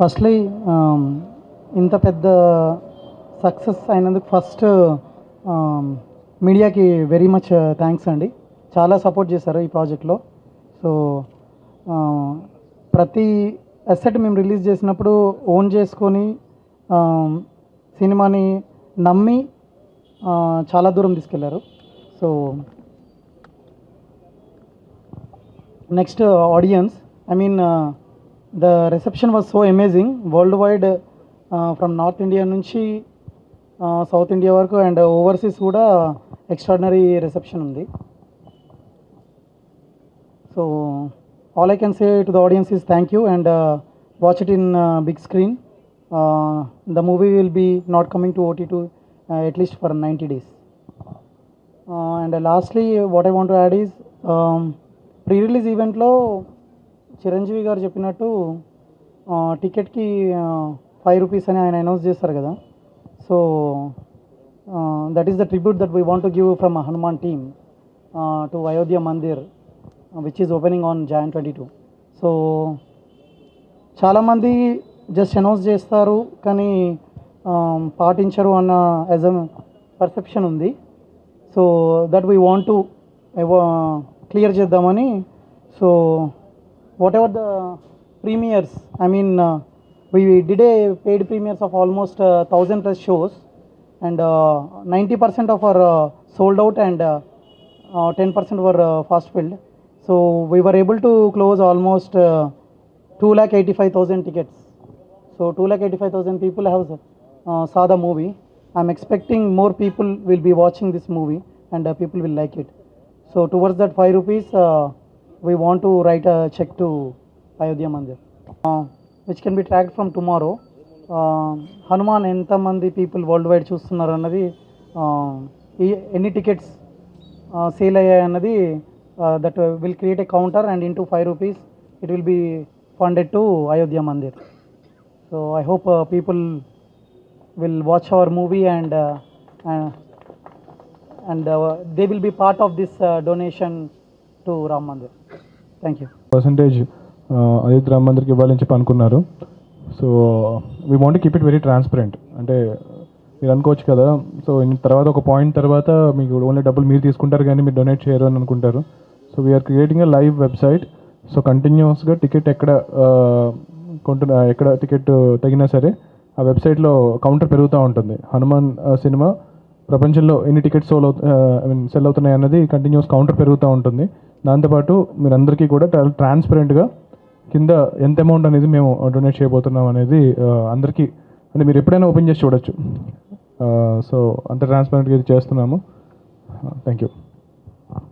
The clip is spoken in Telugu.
ఫస్ట్లీ ఇంత పెద్ద సక్సెస్ అయినందుకు ఫస్ట్ మీడియాకి వెరీ మచ్ థ్యాంక్స్ అండి. చాలా సపోర్ట్ చేశారు ఈ ప్రాజెక్ట్లో. సో ప్రతి అసెట్ మేము రిలీజ్ చేసినప్పుడు ఓన్ చేసుకొని సినిమాని నమ్మి చాలా దూరం తీసుకెళ్ళారు. So next audience. I mean the reception was so amazing worldwide from north India నుంచి సౌత్ ఇండియా వరకు అండ్ ఓవర్సీస్ కూడా ఎక్స్ట్రాడినరీ రిసెప్షన్ ఉంది. So all I can say to the audience is thank you and watch it in big screen the movie will be not coming to OTT at least for ninety days and lastly what I want add is pre release ఈవెంట్లో చిరంజీవి గారు చెప్పినట్టు టికెట్కి ఫైవ్ రూపీస్ అని ఆయన అనౌన్స్ చేస్తారు కదా. So that is the tribute that we want to give from Hanuman team to Ayodhya Mandir which is opening on Jan twenty two so చాలామంది జస్ట్ అనౌన్స్ చేస్తారు కానీ పాటించరు అన్న యాజ్ అ పర్సెప్షన్ ఉంది. So that we want to clear చేద్దామని so whatever the premieres, I mean, uh, we, we did a paid premieres of almost uh, 1000 plus shows, and uh, 90% of our uh, sold out and uh, 10% were fast filled. So we were able to close almost uh, 2,85,000 tickets. So 2,85,000 people have saw the movie. I'm expecting more people will be watching this movie and people will like it. So towards that 5 rupees, we want to write a cheque to Ayodhya Mandir which can be tracked from tomorrow Hanuman ఎంతమంది పీపుల్ వరల్డ్ వైడ్ చూస్తున్నారు అన్నది ఎన్ని టికెట్స్ సేల్ అయ్యాయి అన్నది that will create a counter and in to five rupees it will be funded to Ayodhya Mandir so I hope people will watch our movie and and they will be part of this donation to Ram Mandir thank you percentage Ayodhya Ram మందిర్కి ఇవ్వాలని చెప్పి అనుకున్నారు. So we want keep it very transparent అంటే మీరు అనుకోవచ్చు కదా సో తర్వాత ఒక పాయింట్ తర్వాత మీకు ఓన్లీ డబ్బులు మీరు తీసుకుంటారు కానీ మీరు డొనేట్ చేయరు అని అనుకుంటారు. So we are creating a live website so కంటిన్యూస్గా టికెట్ ఎక్కడ uh, కొంటున్న uh, ఎక్కడ టికెట్ తగినా సరే ఆ వెబ్సైట్లో కౌంటర్ పెరుగుతూ ఉంటుంది. హనుమాన్ uh, సినిమా ప్రపంచంలో ఎన్ని టికెట్స్ సోల్ అవుతు ఐ మీన్ సెల్ అవుతున్నాయి అన్నది కంటిన్యూస్ కౌంటర్ పెరుగుతూ ఉంటుంది. దాంతోపాటు మీరందరికీ కూడా ట్రాన్స్పరెంట్గా కింద ఎంత అమౌంట్ అనేది మేము డొనేట్ చేయబోతున్నాం అనేది అందరికీ అంటే మీరు ఎప్పుడైనా ఓపెన్ చేసి చూడొచ్చు. సో అంత ట్రాన్స్పరెంట్గా ఇది చేస్తున్నాము. Thank you